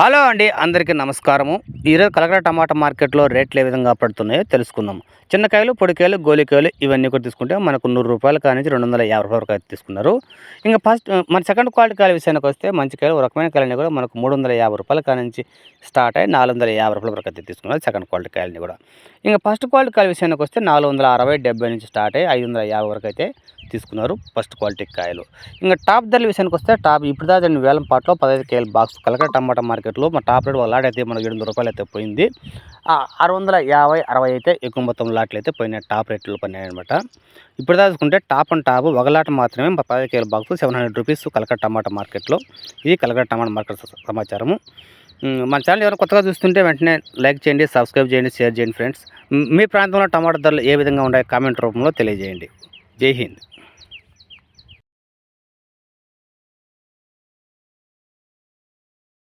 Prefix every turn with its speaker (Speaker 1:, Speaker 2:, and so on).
Speaker 1: Hello అండి అందరికీ నమస్కారము. ఈరోజు కలకడ టమాటా మార్కెట్లో రేట్లు ఏ విధంగా పడుతున్నాయో తెలుసుకుందాం. చిన్నకాయలు పొడికాయలు గోలికాయలు ఇవన్నీ కూడా తీసుకుంటే మనకు నూరు రూపాయల కానీ రెండు వందల యాభై రూపాయల వరకు అయితే తీసుకున్నారు. ఇంకా ఫస్ట్ మన సెకండ్ క్వాలిటీ కాయల విషయానికి వస్తే మంచి కాయలు ఒక రకమైన కాయలని కూడా మనకు మూడు వందల యాభై రూపాయల కానించి స్టార్ట్ అయ్యి నాలుగు వందల యాభై రూపాయల వరకు అయితే తీసుకున్నారు సెకండ్ క్వాలిటీ కాయలని కూడా. ఇంకా ఫస్ట్ క్వాలిటీ కాయల విషయానికి వస్తే నాలుగు వందల అరవై డెబ్బై నుంచి స్టార్ట్ అయ్యి ఐదు వందల యాభై వరకు అయితే తీసుకున్నారు ఫస్ట్ క్వాలిటీ కాయలు. ఇంకా టాప్ ధరల విషయానికి వస్తే టాప్ ఇప్పుడు దాకా రెండు వేలం పాటలో పదహైదు కేల బాక్స్ కలకడ టమాటా మార్కెట్లో మా టాప్ రేట్ లాట్ అయితే మనకు ఏడు రూపాయలు అయితే పోయింది. ఆరు వందల యాభై అరవై అయితే ఎక్కువ మొత్తం లాట్లు అయితే పోయినాయి టాప్ రేట్లు పోయినాయి అనమాట ఇప్పుడు దాచుకుంటే టాప్ అండ్ టాప్ ఒక లాట్ మాత్రమే పదహైదు కేల box seven hundred rupees Kalakada tomato మార్కెట్లో. ఇది కలకడ టమాటా మార్కెట్ సమాచారము. మన ఛానల్ ఎవరైనా కొత్తగా చూస్తుంటే వెంటనే లైక్ చేయండి సబ్స్క్రైబ్ చేయండి షేర్ చేయండి ఫ్రెండ్స్. మీ ప్రాంతంలో టమాటా ధరలు ఏ విధంగా ఉన్నాయో కామెంట్ రూపంలో తెలియజేయండి. జై హింద్.